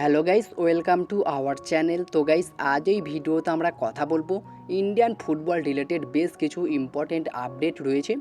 Hello guys, welcome to our channel. তো guys, আজ এই ভিডিওতে আমরা কথা বলব ইন্ডিয়ান ফুটবল রিলেটেড বেশ কিছু ইম্পর্টেন্ট আপডেট রয়েছে।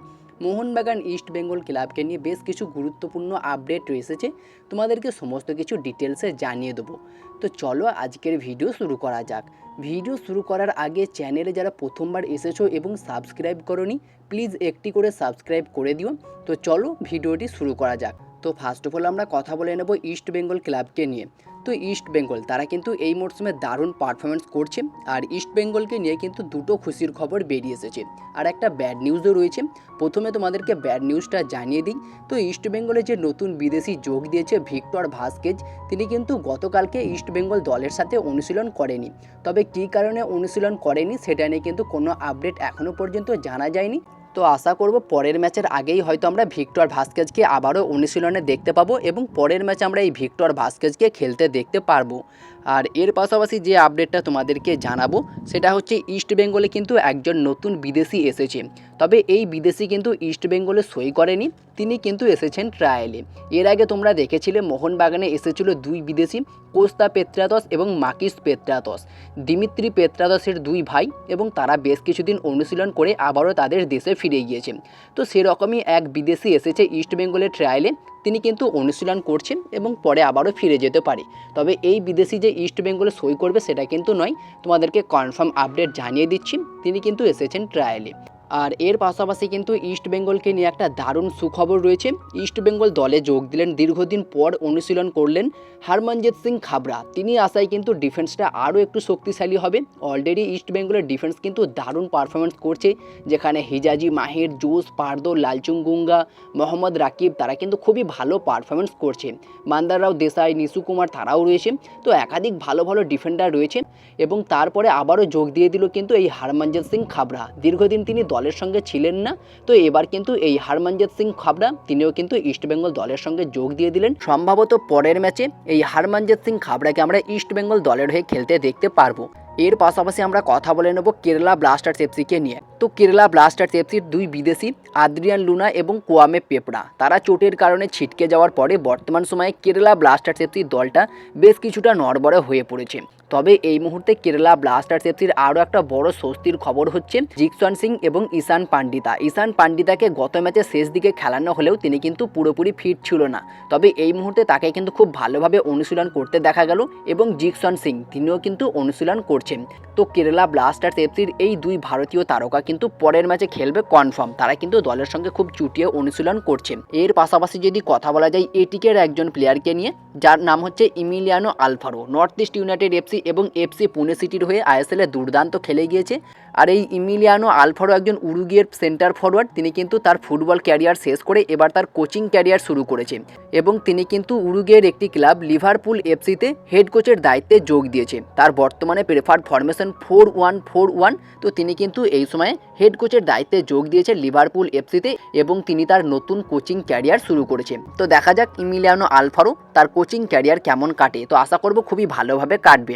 মোহনবাগান ইস্ট বেঙ্গল ক্লাবকে নিয়ে বেশ কিছু গুরুত্বপূর্ণ আপডেট এসেছে। তোমাদেরকে সমস্ত কিছু ডিটেলসে জানিয়ে দেবো। তো চলো আজকের ভিডিও শুরু করা যাক। ভিডিও শুরু করার আগে চ্যানেলে যারা প্রথমবার এসেছ এবং সাবস্ক্রাইব করনি প্লিজ একটি করে সাবস্ক্রাইব করে দিও। তো চলো ভিডিওটি শুরু করা যাক। তো ফার্স্ট অফ অল আমরা কথা বলে নেব ইস্ট বেঙ্গল ক্লাবকে নিয়ে। তো ইস্ট বেঙ্গল তারা কিন্তু এই মরশুমে দারুণ পারফরমেন্স করছে আর ইস্ট বেঙ্গলকে নিয়ে কিন্তু দুটো খুশির খবর বেরিয়ে এসেছে। আর একটা ব্যাড নিউজও রয়েছে। প্রথমে তোমাদেরকে ব্যাড নিউজটা জানিয়ে দিই। তো ইস্ট বেঙ্গলে যে নতুন বিদেশি যোগ দিয়েছে ভিক্টর ভাস্কেজ, তিনি কিন্তু গতকালকে ইস্ট বেঙ্গল দলের সাথে অনুশীলন করেনি। তবে কী কারণে অনুশীলন করেনি সেটা নিয়ে কিন্তু কোনো আপডেট এখনও পর্যন্ত জানা যায়নি। তো আশা করব পরের ম্যাচের আগেই হয়তো আমরা ভিক্টর ভাস্কেজকে আবারও অনুশীলনে দেখতে পাবো এবং পরের ম্যাচে আমরা এই ভিক্টর ভাস্কেজকে খেলতে দেখতে পারব। আর এর পাশাপাশি যে আপডেটটা তোমাদেরকে জানাব, সেটা হচ্ছে ইস্ট বেঙ্গলে কিন্তু একজন নতুন বিদেশি এসেছে। তবে এই বিদেশি কিন্তু ইস্ট বেঙ্গলে সই করেনি, তিনি কিন্তু এসেছেন ট্রায়ালে এর আগে তোমরা দেখেছিলে মোহনবাগানে এসেছিল দুই বিদেশি, কোস্তা পেত্রাদস এবং মাকিস পেত্রাদস দিমিত্রি পেত্রাদসের দুই ভাই এবং তারা বেশ কিছুদিন অনুশীলন করে আবারও তাদের দেশে ফিরে গিয়েছে। তো সেরকমই এক বিদেশি এসেছে ইস্ট বেঙ্গলের ট্রায়ালে তিনি কিন্তু অনুশীলন করছেন এবং পরে আবারও ফিরে যেতে পারে। তবে এই বিদেশি যে ইস্ট বেঙ্গলে সই করবে সেটা কিন্তু নয়। তোমাদেরকে কনফার্ম আপডেট জানিয়ে দিচ্ছি। তিনি কিন্তু এসেছেন ট্রায়ালে আর এর পাশাপাশি কিন্তু ইস্ট বেঙ্গলকে নিয়ে একটা দারুণ সুখবর রয়েছে। ইস্ট বেঙ্গল দলে যোগ দিলেন, দীর্ঘদিন পর অনুশীলন করলেন হরমনজিৎ সিং খাবরা। তিনি আশায় কিন্তু ডিফেন্সটা আরও একটু শক্তিশালী হবে। অলরেডি ইস্ট বেঙ্গলের ডিফেন্স কিন্তু দারুণ পারফরমেন্স করছে, যেখানে হিজাজি মাহির জোস পার্দো লালচুংগুঙ্গা মোহাম্মদ রাকিব তারা কিন্তু খুবই ভালো পারফরমেন্স করছে। মান্দাররাও দেশাই নিশু কুমার তারাও রয়েছে। তো একাধিক ভালো ভালো ডিফেন্ডার রয়েছে এবং তারপরে আবারও যোগ দিয়ে দিল কিন্তু এই হরমনজিৎ সিং খাবরা। দীর্ঘদিন তিনি দলের সঙ্গে ছিলেন না। তো এবার কিন্তু এই হরমনজিৎ সিং খাবড়া, তিনিও কিন্তু ইস্টবেঙ্গল দলের সঙ্গে যোগ দিয়ে দিলেন। সম্ভবত পরের ম্যাচে এই হরমনজিৎ সিং খাবড়াকে আমরা ইস্টবেঙ্গল দলের হয়ে খেলতে দেখতে পারব। এর পাশাপাশি আমরা কথা বলে নেব কেরালা ব্লাস্টার্স এফসিকে নিয়ে। তো কেরালা ব্লাস্টার্স এফসির দুই বিদেশি, আদ্রিয়ান লুনা এবং কোয়ামে পেপড়া, তারা চোটের কারণে ছিটকে যাওয়ার পরে বর্তমান সময়ে কেরালা ব্লাস্টার্স এফসির দলটা বেশ কিছুটা নড়বড়ে হয়ে পড়েছে। তবে এই মুহূর্তে কেরালা ব্লাস্টার্স এফসির আরও একটা বড় স্বস্তির খবর হচ্ছে জিকসন সিং এবং ঈশান পান্ডিতা ঈশান পান্ডিতাকে গত ম্যাচে শেষ দিকে খেলানো হলেও তিনি কিন্তু পুরোপুরি ফিট ছিল না। তবে এই মুহূর্তে তাকে কিন্তু খুব ভালোভাবে অনুশীলন করতে দেখা গেল এবং জিকসন সিং তিনিও কিন্তু অনুশীলন করছেন। তো কেরালা ব্লাস্টার্স এফসির এই দুই ভারতীয় তারকা কিন্তু পরের ম্যাচে খেলবে কনফার্ম। তারা কিন্তু দলের সঙ্গে খুব চুটিয়ে অনুশীলন করছে এর পাশাপাশি যদি কথা বলা যায় এটিকের একজন প্লেয়ারকে নিয়ে, যার নাম হচ্ছে Emiliano Alfaro. North East United FC এবং এফসি পুনে সিটির হয়ে আইএসএলে দুর্দান্ত খেলে গিয়েছে। আর এই ইমিলিয়ানো আলফারো একজন উরুগিয়ের সেন্টার ফরওয়ার্ড, তিনি কিন্তু তার ফুটবল ক্যারিয়ার শেষ করে এবার তার কোচিং ক্যারিয়ার শুরু করেছে। এবং তিনি কিন্তু উরুগিয়ের একটি ক্লাব লিভারপুল এফসিতে হেড কোচের দায়িত্বে যোগ দিয়েছে। তার বর্তমানে preferred formation four one four one, তো তিনি কিন্তু এই সময়ে হেড কোচের দায়িত্বে যোগ দিয়েছে লিভারপুল এফসিতে এবং তিনি তার নতুন কোচিং ক্যারিয়ার শুরু করেছে। তো দেখা যাক ইমিলিয়ানো আলফারো তার কোচিং ক্যারিয়ার কেমন কাটে। তো আশা করব খুবই ভালোভাবে কাটবে।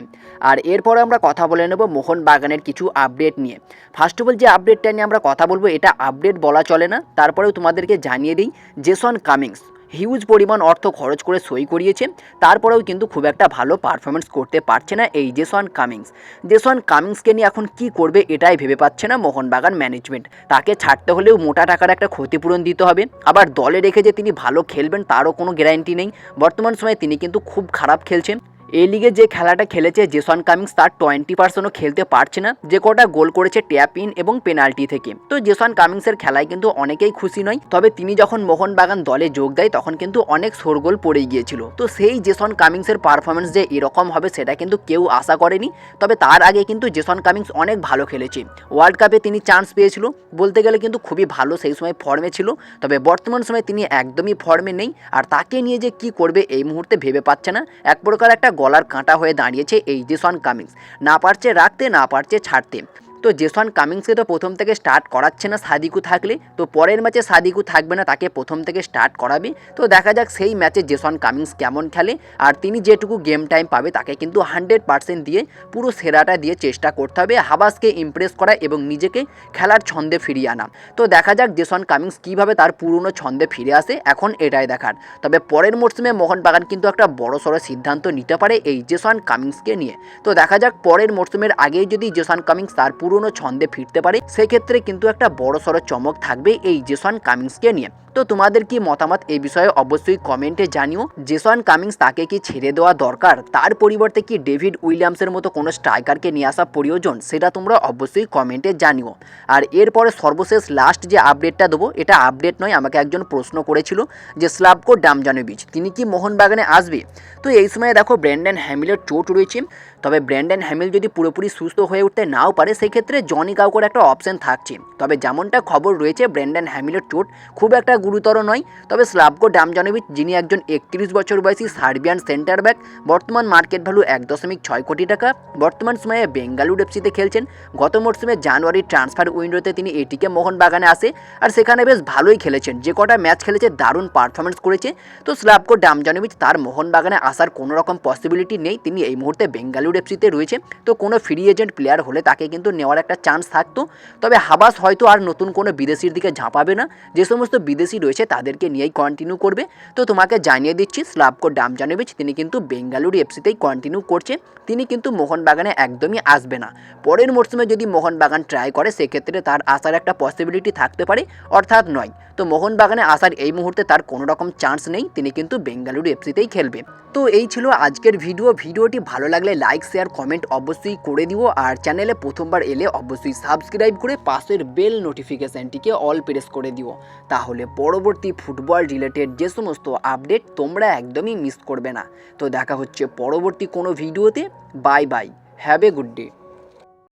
আর এরপরে আমরা কথা বলে নেব মোহন বাগানের কিছু আপডেট নিয়ে। ফার্স্ট অফ অল যে আপডেটটা নিয়ে আমরা কথা বলব, এটা আপডেট বলা চলে না। তারপরেও তোমাদেরকে জানিয়ে দিই জেসন কামিংস হিউজ পরিমাণ অর্থ খরচ করে সই করিয়েছে। তারপরেও কিন্তু খুব একটা ভালো পারফরমেন্স করতে পারছে না এই জেসন কামিংস জেসন কামিংসকে নিয়ে এখন কি করবে এটাই ভেবে পাচ্ছে না মোহনবাগান ম্যানেজমেন্ট তাকে ছাড়তে হলেও মোটা টাকার একটা ক্ষতিপূরণ দিতে হবে। আবার দলে রেখে যে তিনি ভালো খেলবেন, তারও কোনো গ্যারান্টি নেই। বর্তমান সময়ে তিনি কিন্তু খুব খারাপ খেলছেন। এই লিগে যে খেলাটা খেলেছে জেসন কামিংস তার টোয়েন্টি পার্সেন্টও খেলতে পারছে না। যে কটা গোল করেছে ট্যাপ ইন এবং পেনাল্টি থেকে। তো জেসন কামিংসের খেলায় কিন্তু অনেকেই খুশি নয়। তবে তিনি যখন মোহনবাগান দলে যোগ দেয়, তখন কিন্তু অনেক শোরগোল পড়ে গিয়েছিল। তো সেই জেসন কামিংসের পারফরমেন্স যে এরকম হবে, সেটা কিন্তু কেউ আশা করেনি। তবে তার আগে কিন্তু জেসন কামিংস অনেক ভালো খেলেছে। ওয়ার্ল্ড কাপে তিনি চান্স পেয়েছিল। বলতে গেলে কিন্তু খুবই ভালো সেই সময় ফর্মে ছিল। তবে বর্তমান সময়ে তিনি একদমই ফর্মে নেই। আর তাকে নিয়ে যে কি করবে, এই মুহূর্তে ভেবে পাচ্ছে না। এক প্রকার একটা গলার কাঁটা হয়ে দাঁড়িয়েছে এই জেসন কামিংস। না পারছে রাখতে না পারছে ছাড়তে। তো জেসন কামিংসকে তো প্রথম থেকে স্টার্ট করাচ্ছে না সাদিকু থাকলে, তো পরের ম্যাচে সাদিকু থাকবে না, তাকে প্রথম থেকে স্টার্ট করাবে। তো দেখা যাক সেই ম্যাচে জেসন কামিংস কেমন খেলে, আর তিনি যেটুকু গেম টাইম পাবে তাকে কিন্তু হান্ড্রেড পার্সেন্ট দিয়ে পুরো সেরাটা দিয়ে চেষ্টা করতে হবে, হাবাসকে ইমপ্রেস করা এবং নিজেকে খেলার ছন্দে ফিরিয়ে আনা। তো দেখা যাক জেসন কামিংস কীভাবে তার পুরনো ছন্দে ফিরে আসে, এখন এটাই দেখার। তবে পরের মরশুমে মোহনবাগান কিন্তু একটা বড় সড়ো সিদ্ধান্ত নিতে পারে এই জেসন কামিংসকে নিয়ে। তো দেখা যাক পরের মরশুমের আগেই যদি জেসন কামিংস তার পুরনো ছন্দে ফিরতে পারে সেক্ষেত্রে কিন্তু একটা বড়সড় চমক থাকবে এই জেসন কামিংসকে নিয়ে। তো তোমাদের কি মতামত এই বিষয়ে অবশ্যই কমেন্টে জানিও। জেসন কামিংস তাকে কি ছেড়ে দেওয়া দরকার? তার পরিবর্তে কি ডেভিড উইলিয়ামসের মতো কোনো স্ট্রাইকারকে নিয়ে আসা প্রয়োজন? সেটা তোমরা অবশ্যই কমেন্টে জানিও। আর এরপরে সর্বশেষ লাস্ট যে আপডেটটা দেবো, এটা আপডেট নয়, আমাকে একজন প্রশ্ন করেছিল যে স্লাবকো ডামজানোভিচ, তিনি কি মোহনবাগানে আসবে? তো এই সময় দেখো ব্র্যান্ডন হ্যামিলের চোট রয়েছে। তবে ব্র্যান্ডন হ্যামিল যদি পুরোপুরি সুস্থ হয়ে উঠতে নাও পারে, সেক্ষেত্রে জনি কাউকোর একটা অপশন থাকছে। তবে যেমনটা খবর রয়েছে, ব্র্যান্ডন হ্যামিলের চোট খুব একটা গুরুতর নয়। তবে স্লাবকো ডামজানোভিচ যিনি একজন একত্রিশ বছর বয়সী সার্বিয়ান সেন্টার ব্যাক, বর্তমান মার্কেট ভ্যালু এক দশমিক ছয় কোটি টাকা। বর্তমান সময়ে বেঙ্গালুরু এফসিতে খেলছেন। গত মরশুমে জানুয়ারির ট্রান্সফার উইন্ডোতে তিনি এটিকে মোহনবাগানে আসে। আর সেখানে বেশ ভালোই খেলেছেন। যে কটা ম্যাচ খেলেছে, দারুণ পারফরমেন্স করেছে। তো স্লাবকো ডামজানোভিচ তার মোহনবাগানে আসার কোনো রকম পসিবিলিটি নেই। তিনি এই মুহূর্তে বেঙ্গালুরু এফসিতে রয়েছে। তো কোনো ফ্রি এজেন্ট প্লেয়ার হলে তাকে কিন্তু নেওয়ার একটা চান্স থাকতো। তবে হাবাস হয়তো আর নতুন কোনো বিদেশির দিকে ঝাঁপাবে না। যে সমস্ত বিদেশি রয়েছে, তাদেরকে নিয়েই কন্টিনিউ করবে। তো তোমাকে জানিয়ে দিচ্ছি স্লাবকো ডামজানোভিচ তিনি কিন্তু বেঙ্গালুরু এফসিতেই কন্টিনিউ করছে। তিনি কিন্তু মোহনবাগানে একদমই আসবে না। পরের মরশুমে যদি মোহনবাগান ট্রাই করে, সেক্ষেত্রে তার আসার একটা পসিবিলিটি থাকতে পারে, অর্থাৎ নয়। তো মোহনবাগানে আসার এই মুহূর্তে তার কোনো রকম চান্স নেই। তিনি কিন্তু বেঙ্গালুরু এফসিতেই খেলবে। তো এই ছিল আজকের ভিডিও ভিডিওটি ভালো লাগলে লাইক শেয়ার কমেন্ট অবশ্যই করে দিও। আর চ্যানেলে প্রথমবার এলে অবশ্যই সাবস্ক্রাইব করে পাশের বেল নোটিফিকেশানটিকে অল প্রেস করে দিও। তাহলে পরবর্তী ফুটবল রিলেটেড যে সমস্ত আপডেট তোমরা একদমই মিস করবে না। তো দেখা হচ্ছে পরবর্তী কোনো ভিডিওতে bye bye have a good day